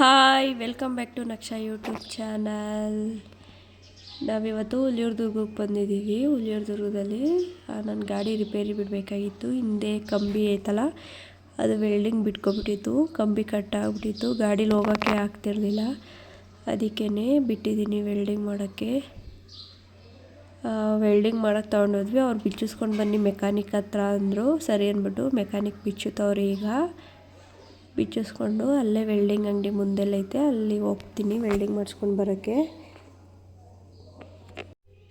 Hi, welcome back to Naksha YouTube channel. ನಾವಿವತ್ತು ಹುಲಿಯೂರ್ದುರ್ಗಕ್ಕೆ ಬಂದಿದ್ದೀವಿ. ಹುಲಿಯೂರ್ದುರ್ಗದಲ್ಲಿ ನನ್ನ ಗಾಡಿ ರಿಪೇರಿ ಬಿಡಬೇಕಾಗಿತ್ತು. ಹಿಂದೆ ಕಂಬಿ ಐತಲ್ಲ, ಅದು ವೆಲ್ಡಿಂಗ್ ಬಿಟ್ಕೊಬಿಟ್ಟಿತ್ತು. ಕಂಬಿ ಕಟ್ಟಾಗ್ಬಿಟ್ಟಿತ್ತು ಗಾಡೀಲಿ ಹೋಗೋಕ್ಕೆ ಆಗ್ತಿರಲಿಲ್ಲ. ಅದಕ್ಕೇ ಬಿಟ್ಟಿದ್ದೀನಿ ವೆಲ್ಡಿಂಗ್ ಮಾಡೋಕ್ಕೆ. ವೆಲ್ಡಿಂಗ್ ಮಾಡೋಕ್ಕೆ ತೊಗೊಂಡೋದ್ವಿ. ಅವ್ರು ಬಿಚ್ಚಿಸ್ಕೊಂಡು ಬನ್ನಿ ಮೆಕ್ಯಾನಿಕ್ ಹತ್ರ ಅಂದರು. ಸರಿ ಅಂದ್ಬಿಟ್ಟು ಮೆಕ್ಯಾನಿಕ್ ಬಿಚ್ಚುತ್ತವ್ರು ಈಗ. ಬಿಚ್ಚಿಸ್ಕೊಂಡು ಅಲ್ಲೇ ವೆಲ್ಡಿಂಗ್ ಅಂಗಡಿ ಮುಂದೆಲ್ಲೈತೆ ಅಲ್ಲಿ ಹೋಗ್ತೀನಿ ವೆಲ್ಡಿಂಗ್ ಮಾಡಿಸ್ಕೊಂಡು ಬರೋಕ್ಕೆ.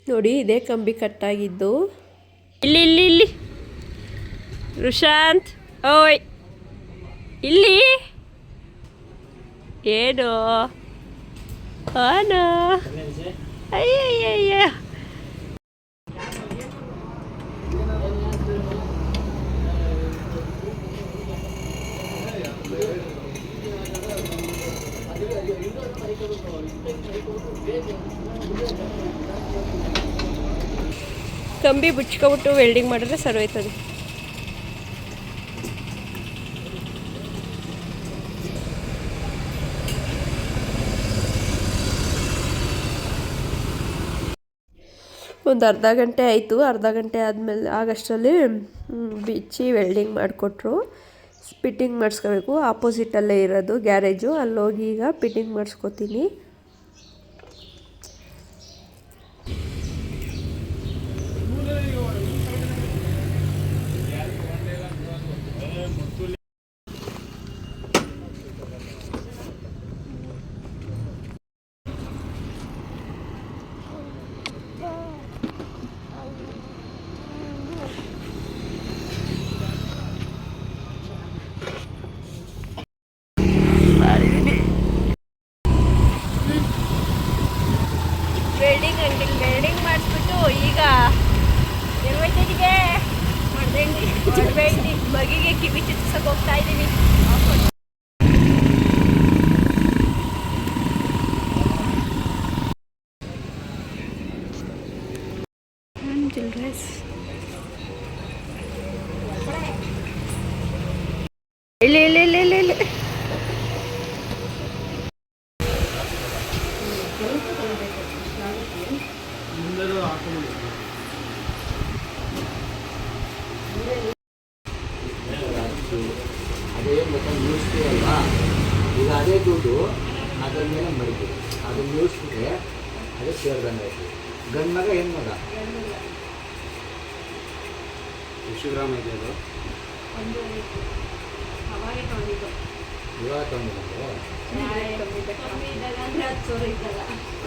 ನೋಡಿ, ಇದೇ ಕಂಬಿ ಕಟ್ಟಾಗಿದ್ದು. ಇಲ್ಲಿ ಇಲ್ಲಿ ಇಲ್ಲಿ. ರುಶಾಂತ್ ಓಯ್. ಇಲ್ಲಿ. ಏನು? ಅಯ್ಯಯ್ಯಯ್ಯ. ಕಂಬಿ ಬಿಚ್ಕೊಬಿಟ್ಟು ವೆಲ್ಡಿಂಗ್ ಮಾಡಿದ್ರೆ ಸರಿ ಹೋಯ್ತದೆ. ಒಂದು ಅರ್ಧ ಗಂಟೆ ಆಯಿತು. ಅರ್ಧ ಗಂಟೆ ಆದಮೇಲೆ ಆಗಷ್ಟರಲ್ಲಿ ಬಿಚ್ಚಿ ವೆಲ್ಡಿಂಗ್ ಮಾಡಿಕೊಟ್ರು. ಫಿಟ್ಟಿಂಗ್ ಮಾಡಿಸ್ಕೋಬೇಕು. ಆಪೋಸಿಟಲ್ಲೇ ಇರೋದು ಗ್ಯಾರೇಜು. ಹೋಗಿ ಈಗ ಫಿಟ್ಟಿಂಗ್ ಮಾಡಿಸ್ಕೊತೀನಿ ವೆಲ್ಡಿಂಗ್ ಅಂಗಡಿ ವೆಲ್ಡಿಂಗ್ ಮಾಡಿಸ್ಬಿಟ್ಟು ಈಗ ಎಲ್ವೈತಿಗೆ ಮಾಡ್ದೇಂಡಿ ಮಗಿಗೆ ಕಿವಿ ಚಿತ್ಸಕ್ಕೆ ಹೋಗ್ತಾ ಇದ್ದೀನಿ ಇಲ್ಲಿ ಇಲ್ಲಿ ಅದೇ ಮತ್ತೆ ನಿಲ್ಲಿಸ್ತೀವಲ್ವಾ ಈಗ ಅದೇ ದುಡ್ಡು ಅದ್ರ ಮೇಲೆ ಮಡಿತೀವಿ ಅದನ್ನ ನಿಲ್ಲಿಸ್ಬಿಟ್ರೆ ಅದೇ ಸೇರಿದಂಗೆ ಆಯಿತು ಗಂಡು ಮಗ ಹೆಣ್ಣು ಮಗ? ಎಷ್ಟು ಗ್ರಾಮ ಇದೆ ಅದು? ಇವಾಗ ತಗೊಂಡಿದ್ದು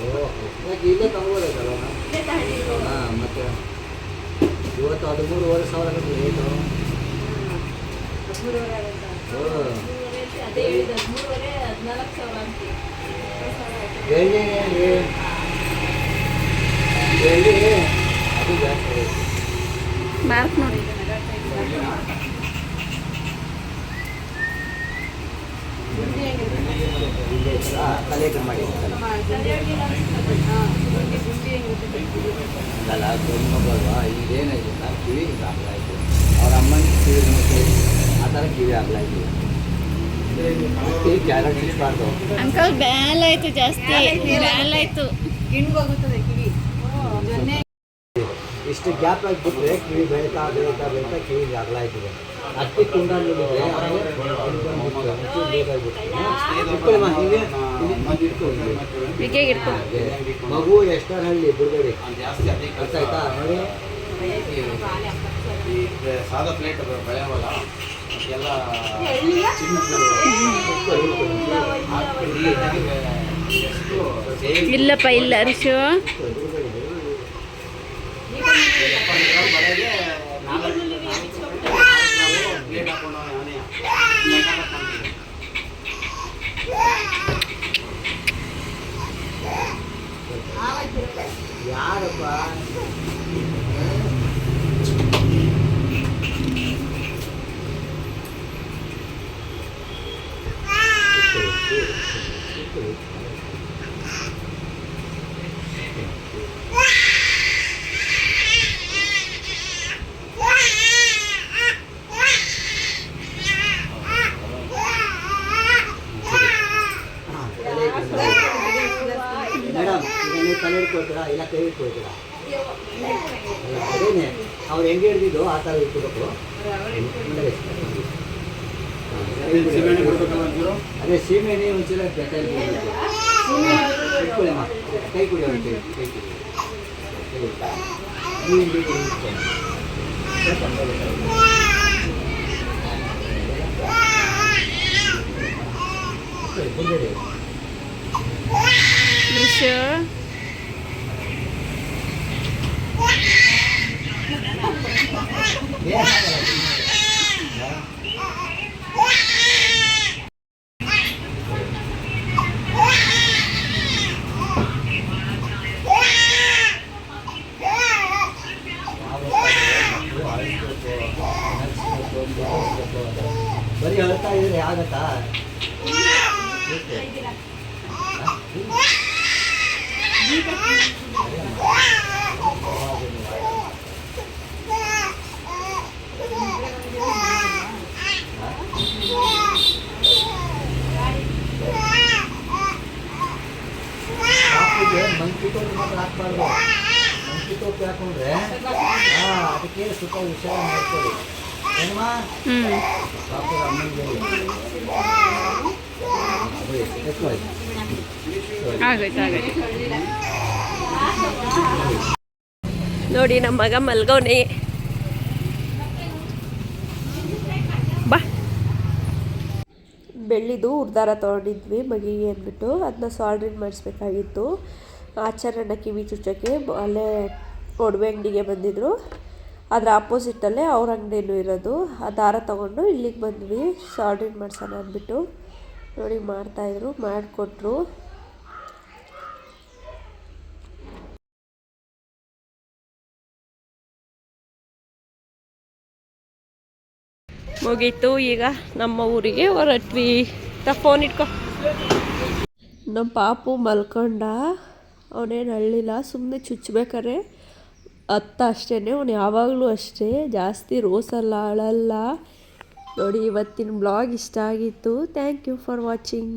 ಓಹೋ ಇಲ್ಲೇ ತಗೋಬೋದಲ್ಲ ಹಾಂ ಮತ್ತೆ ಇವತ್ತು ಹದಿಮೂರುವರೆ ಸಾವಿರ ಹದಿಮೂರು ರೇಟು ಹದಿಮೂರುವರೆ ಹದಿನಾಲ್ಕು ಸಾವಿರ ಅಂತ ಮಾರ್ಕ್ ನೋಡಿ. ಅಲ್ಲ ಗಂಡು ಮಗಲ್ವಾ ಇದೇನಾಯ್ತು ಸರ್ ಕಿವಿ ಹಿಂಗೆ ಆಗ್ಲಾಯ್ತು ಅವ್ರ ಅಮ್ಮನ ಕಿವಿ ಮತ್ತೆ ಆ ಥರ ಕಿವಿ ಆಗ್ಲಾಯ್ತು ಕಿವಿ ಅಂಕಲ್ ಬ್ಯಾಲ್ ಆಯ್ತು. ಜಾಸ್ತಿ ಬ್ಯಾಲ್ ಆಯ್ತು ಇಷ್ಟು ಗ್ಯಾಪ್ ಆಗಿಬಿಟ್ರೆ ಕಿವಿ ಬೆಳೀತಾ ಬೆಳೀತಾ ಬೆಳೀತಾ ಕಿವಿ ಆಗ್ಲಾಯ್ತದೆ ಅಕ್ಕಿ ಕುಂಡಾಡಿದ್ರೆ ಬಿಗಿಯಾಗಿ ಇಟ್ಕೊ ಮಗು ಎಷ್ಟರ ಹಳ್ಳಿ ಬಿಡುಗಡೆ ಅರ್ಥ ಆಯ್ತಾ ನೋಡಿ ಈ ಸಾದಾ ಪ್ಲೇಟ್ ಬೆಳೆಯವಲ್ಲ ಎಲ್ಲ ಇಲ್ಲಪ್ಪ ಇಲ್ಲ ರಿಷು யாரப்பா Thank you. ಯಾರಪ್ಪ ಇಲ್ಲ ಕೈ ಅಲ್ಲ ಅದೇನೆ, ಅವ್ರು ಹೆಂಗೆ ಹಿಡ್ದಿದ್ದು ಆ ಥರ ಇಟ್ಕೋಬೇಕು ಅದೇ ಸೀಮೆಣ್ಣೆ ಒಂದು ಬೆಟ್ಟಲ್ಲಿ ಇಟ್ಕೊಳ್ಳಿ ಕೈ ಕುಡಿ ಕೈ ಕುಡಿ ಕೈ ಇಟ್ಕೊ. ನೀರು ಬೇಕು ಇಟ್ಕೊ. ಇಟ್ಕೊಳ್ಳಿ, ಕುಂದಿರಿ. ದೃಶ್ಯ ಏನ್ ಆಗಲ್ಲ, ಬರೀ ಹೇಳ್ತಾ ಇದ್ರೆ ಆಗತ್ತಾ ಪಾಪುಗೆ ಮಂಕಿ ಟೋಪಿ ಮಾತ್ರ ಹಾಕ್ಬಾರ್ದು ಮಂಕಿ ಟೋಪಿ ಹಾಕೊಂಡ್ರೆ ಹಾ ಅದಕ್ಕೆ ಸ್ವಲ್ಪ ಹುಷಾರ ಮಾಡ್ಕೊಳ್ಳಿ ಏನಮ್ಮ ಹ್ಞೂ ಪಾಪುಗೆ ಅಮ್ಮನಿಗೆ ನೋಡಿ ನಮ್ಮ ಮಗ ಮಲ್ಗವ್ನೆ ಬಾ. ಬೆಳ್ಳಿದು ಉರ್ದಾರ ತೊಗೊಂಡಿದ್ವಿ ಮಗಿಗೆ ಅಂದ್ಬಿಟ್ಟು. ಅದನ್ನ ಸಾಲ್ಡ್ರಿನ್ ಮಾಡಿಸ್ಬೇಕಾಗಿತ್ತು. ಆಚಾರ್ಯನ ಕಿವಿ ಚುಚ್ಚಕ್ಕೆ ಅಲ್ಲೇ ಒಡವೆ ಅಂಗಡಿಗೆ ಬಂದಿದ್ರು. ಅದರ ಆಪೋಸಿಟಲ್ಲೇ ಅವ್ರ ಅಂಗಡಿನೂ ಇರೋದು. ಆ ದಾರ ತೊಗೊಂಡು ಇಲ್ಲಿಗೆ ಬಂದ್ವಿ. ಸಾಲ್ಡ್ರಿಂಗ್ ಮಾಡ್ಸೋಣ ಅಂದ್ಬಿಟ್ಟು. ನೋಡಿ ಮಾಡ್ತಾಯಿದ್ರು ಮಾಡಿಕೊಟ್ರು. ಮುಗೀತು. ಈಗ ನಮ್ಮ ಊರಿಗೆ ಹೊರಟ್ವಿ. ತ ಫೋನ್ ಇಟ್ಕೊ. ನಮ್ಮ ಪಾಪು ಮಲ್ಕೊಂಡ. ಅವನೇನು ಅಳ್ಳಿಲ್ಲ ಸುಮ್ಮನೆ ಚುಚ್ಚಬೇಕಾರೆ ಅತ್ತ ಅಷ್ಟೇ ಅವನು ಯಾವಾಗಲೂ ಅಷ್ಟೇ. ಜಾಸ್ತಿ ರೋಸಲ್ಲ ಅಳಲ್ಲ. ನೋಡಿ, ಇವತ್ತಿನ ಬ್ಲಾಗ್ ಇಷ್ಟ ಆಗಿತ್ತು. Thank you for watching